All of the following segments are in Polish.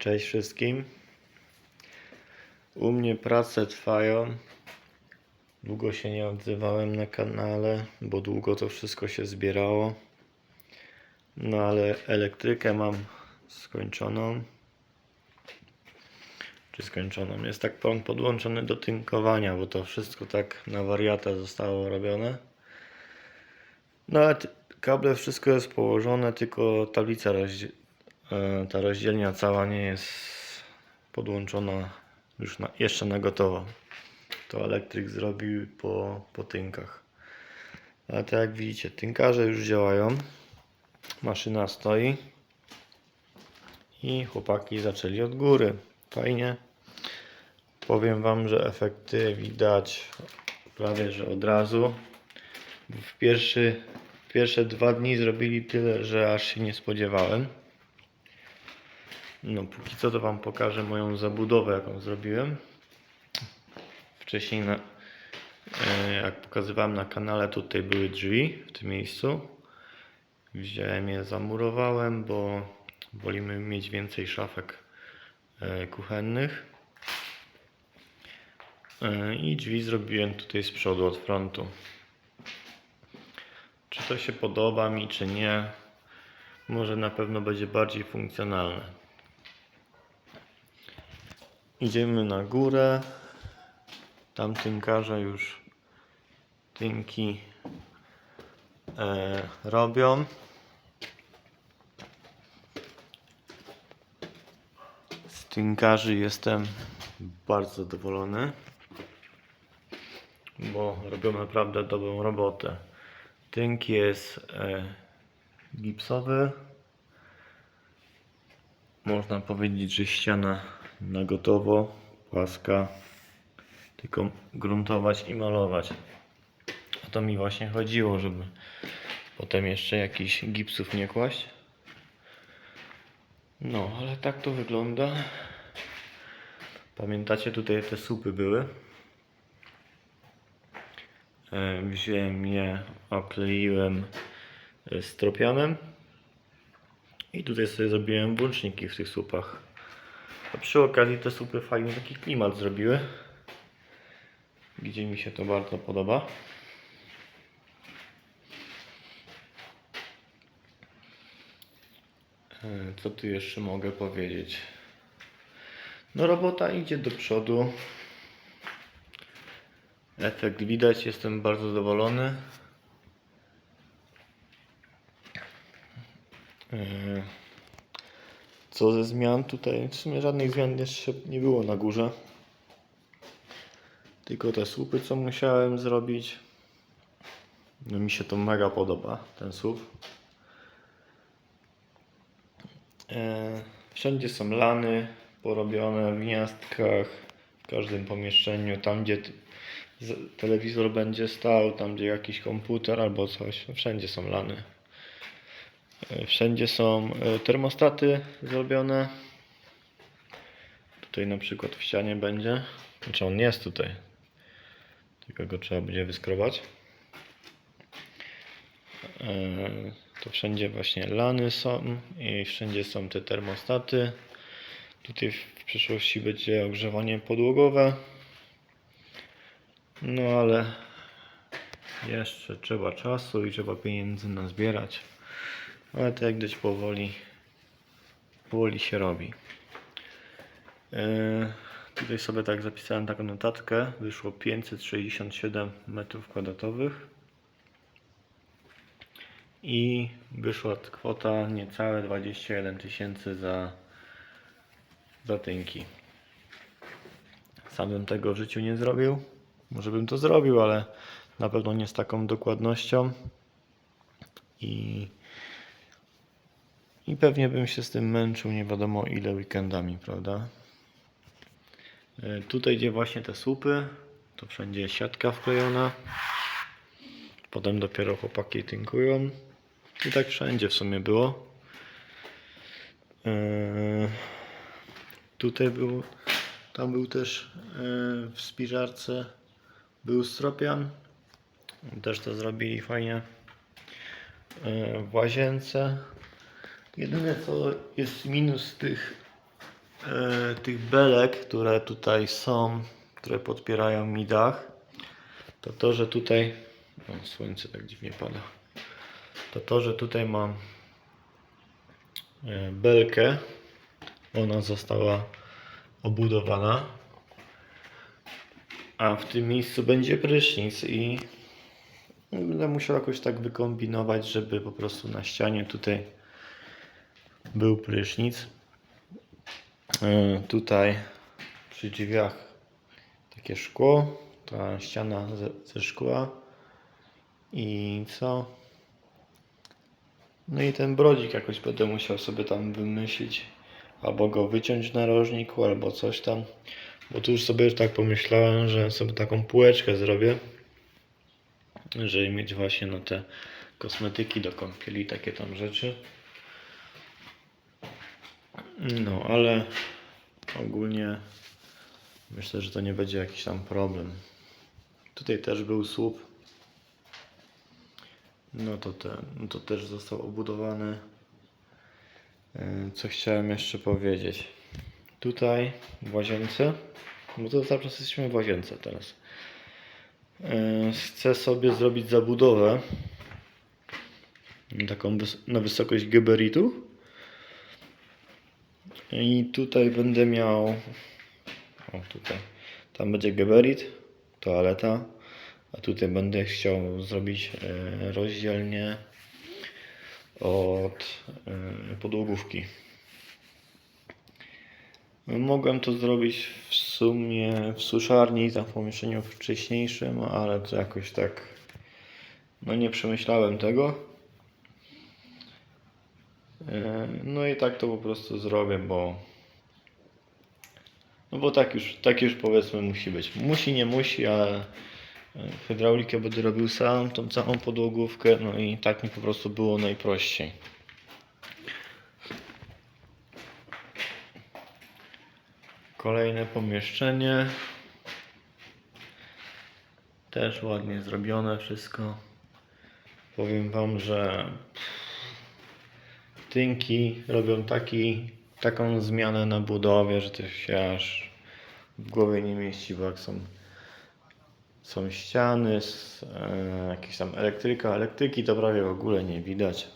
Cześć wszystkim. U mnie prace trwają. Długo się nie odzywałem na kanale, bo długo to wszystko się zbierało. No ale elektrykę mam skończoną. Czy skończoną? Jest tak prąd podłączony do tynkowania, bo to wszystko tak na wariata zostało robione. No ale kable wszystko jest położone, tylko tablica ta rozdzielnia cała nie jest podłączona już na, jeszcze na gotowo. To elektryk zrobił po, po tynkach. Ale tak jak widzicie, tynkarze już działają. Maszyna stoi. I chłopaki zaczęli od góry. Fajnie. Powiem Wam, że efekty widać prawie że od razu. W pierwszy, pierwsze dwa dni zrobili tyle, że aż się nie spodziewałem. No, póki co to Wam pokażę moją zabudowę, jaką zrobiłem. Wcześniej, na, e, jak pokazywałem na kanale, tutaj były drzwi w tym miejscu. Wziąłem je, zamurowałem, bo wolimy mieć więcej szafek e, kuchennych. E, I drzwi zrobiłem tutaj z przodu, od frontu. Czy to się podoba mi, czy nie? Może na pewno będzie bardziej funkcjonalne. Idziemy na górę. Tam tynkarze już tynki e, robią. Z tynkarzy jestem bardzo zadowolony, bo robią naprawdę dobrą robotę. Tynk jest e, gipsowy. Można powiedzieć, że ściana na gotowo, płaska. Tylko gruntować i malować. O to mi właśnie chodziło, żeby potem jeszcze jakichś gipsów nie kłaść. No, ale tak to wygląda. Pamiętacie, tutaj te słupy były. E, Wziąłem je, okleiłem e, stropianem i tutaj sobie zrobiłem włączniki w tych słupach. A przy okazji te słupy fajny taki klimat zrobiły, gdzie mi się to bardzo podoba. E, Co tu jeszcze mogę powiedzieć? No robota idzie do przodu. Efekt widać, jestem bardzo zadowolony. E, Co ze zmian tutaj? W sumie żadnych zmian jeszcze nie było na górze. Tylko te słupy, co musiałem zrobić. No mi się to mega podoba, ten słup. E, Wszędzie są lany porobione w gniazdkach, w każdym pomieszczeniu, tam gdzie telewizor będzie stał, tam gdzie jakiś komputer albo coś, no wszędzie są lany. Wszędzie są e, termostaty zrobione. Tutaj na przykład w ścianie będzie. Znaczy on jest tutaj. Tylko go trzeba będzie wyskrobać. E, To wszędzie właśnie lany są i wszędzie są te termostaty. Tutaj w przyszłości będzie ogrzewanie podłogowe. No ale jeszcze trzeba czasu i trzeba pieniędzy nazbierać. Ale to jak gdzieś powoli, powoli się robi. Yy, tutaj sobie tak zapisałem taką notatkę. Wyszło 567 metrów kwadratowych. I wyszła kwota niecałe 21 tysięcy za, za tynki. Sam bym tego w życiu nie zrobił. Może bym to zrobił, ale na pewno nie z taką dokładnością. I, I pewnie bym się z tym męczył nie wiadomo ile weekendami, prawda? E, Tutaj gdzie właśnie te słupy, to wszędzie siatka wklejona. Potem dopiero chłopaki tynkują. I tak wszędzie w sumie było. Eee, tutaj był, tam był też e, w spiżarce był stropian. Też to zrobili fajnie. E, w łazience. Jedyne co jest minus tych e, tych belek, które tutaj są, które podpierają mi dach, to to, że tutaj, o, słońce tak dziwnie pada, to to, że tutaj mam e, belkę, ona została obudowana, a w tym miejscu będzie prysznic i będę musiał jakoś tak wykombinować, żeby po prostu na ścianie tutaj był prysznic. E, Tutaj przy drzwiach takie szkło, ta ściana ze, ze szkła i co? No i ten brodzik jakoś będę musiał sobie tam wymyślić, albo go wyciąć w narożniku, albo coś tam, bo tu już sobie tak pomyślałem, że sobie taką półeczkę zrobię, żeby mieć właśnie no te kosmetyki do kąpieli, takie tam rzeczy. No, ale ogólnie myślę, że to nie będzie jakiś tam problem. Tutaj też był słup. No to ten, no to też został obudowany. Yy, Co chciałem jeszcze powiedzieć? Tutaj w łazience, bo to cały czas jesteśmy w łazience teraz. Yy, Chcę sobie zrobić zabudowę taką na wysokość geberitu. I tutaj będę miał. O, tutaj. Tam będzie geberit, toaleta. A tutaj będę chciał zrobić e, rozdzielnie od e, podłogówki. Mogłem to zrobić w sumie w suszarni, tam w pomieszczeniu wcześniejszym, ale to jakoś tak. No nie przemyślałem tego. E, No i tak to po prostu zrobię, bo. No bo tak już, tak już powiedzmy musi być. Musi, nie musi, ale hydraulikę będę robił sam, tą całą podłogówkę, no i tak mi po prostu było najprościej. Kolejne pomieszczenie. Też ładnie zrobione wszystko. Powiem Wam, że tynki robią taki, taką zmianę na budowie, że to się aż w głowie nie mieści, bo jak są, są ściany, s- e, jakieś tam elektryka, elektryki to prawie w ogóle nie widać.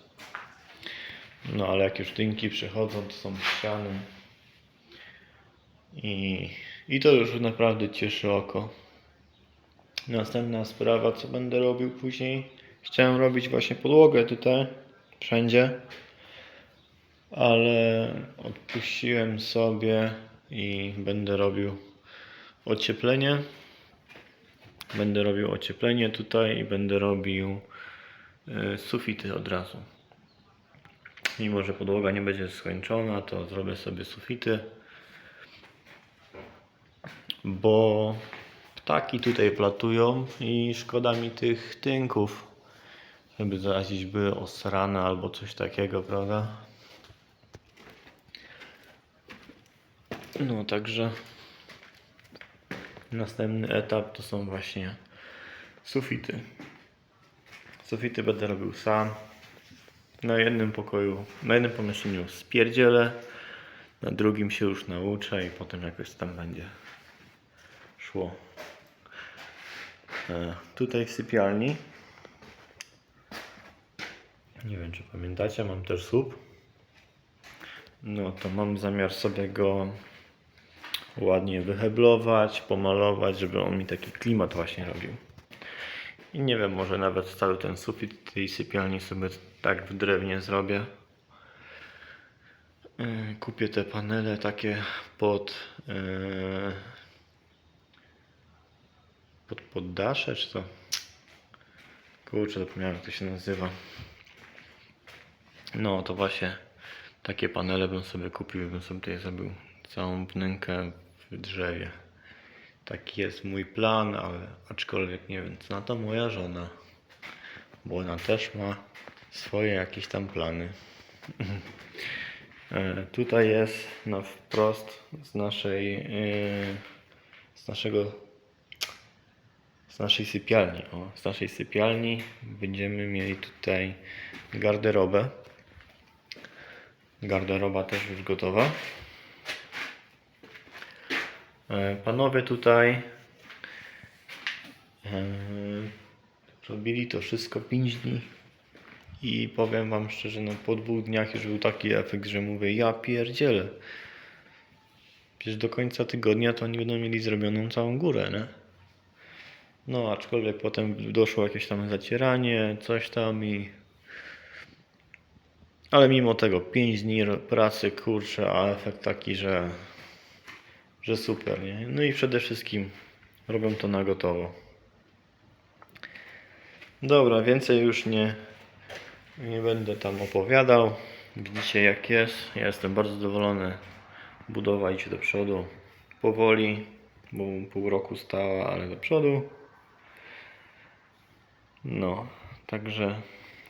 No ale jak już tynki przychodzą, to są ściany. I, I to już naprawdę cieszy oko. Następna sprawa, co będę robił później. Chciałem robić właśnie podłogę tutaj, wszędzie ale odpuściłem sobie i będę robił ocieplenie. Będę robił ocieplenie tutaj i będę robił e, sufity od razu. Mimo, że podłoga nie będzie skończona, to zrobię sobie sufity, bo ptaki tutaj platują i szkoda mi tych tynków, żeby zarazić były osrane albo coś takiego, prawda? No, także następny etap to są właśnie sufity. Sufity będę robił sam. Na jednym pokoju, na jednym pomieszczeniu spierdzielę, na drugim się już nauczę i potem jakoś tam będzie szło. E, tutaj w sypialni. Nie wiem, czy pamiętacie, mam też słup. No to mam zamiar sobie go ładnie wyheblować, pomalować, żeby on mi taki klimat właśnie robił. I nie wiem, może nawet cały ten sufit tej sypialni sobie tak w drewnie zrobię. Yy, Kupię te panele takie pod yy, pod poddasze, czy to? Kurczę, zapomniałem jak to się nazywa. No to właśnie takie panele bym sobie kupił, bym sobie tutaj zrobił całą wnękę drzewie. Taki jest mój plan, ale aczkolwiek nie wiem, co na to moja żona. Bo ona też ma swoje jakieś tam plany. E, Tutaj jest na wprost z naszej e, z naszego z naszej sypialni. O, z naszej sypialni będziemy mieli tutaj garderobę. Garderoba też już gotowa. E, Panowie tutaj e, robili to wszystko 5 dni i powiem wam szczerze, no po dwóch dniach już był taki efekt, że mówię, ja pierdzielę. Przecież do końca tygodnia to oni będą mieli zrobioną całą górę, nie? No, aczkolwiek potem doszło jakieś tam zacieranie, coś tam i... Ale mimo tego, 5 dni pracy, kurczę, a efekt taki, że... Że super, nie? No i przede wszystkim robią to na gotowo. Dobra, więcej już nie, nie będę tam opowiadał. Widzicie jak jest. Ja jestem bardzo zadowolony. Budowa idzie do przodu. Powoli, bo pół roku stała, ale do przodu. No, także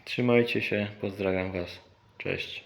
trzymajcie się. Pozdrawiam Was. Cześć.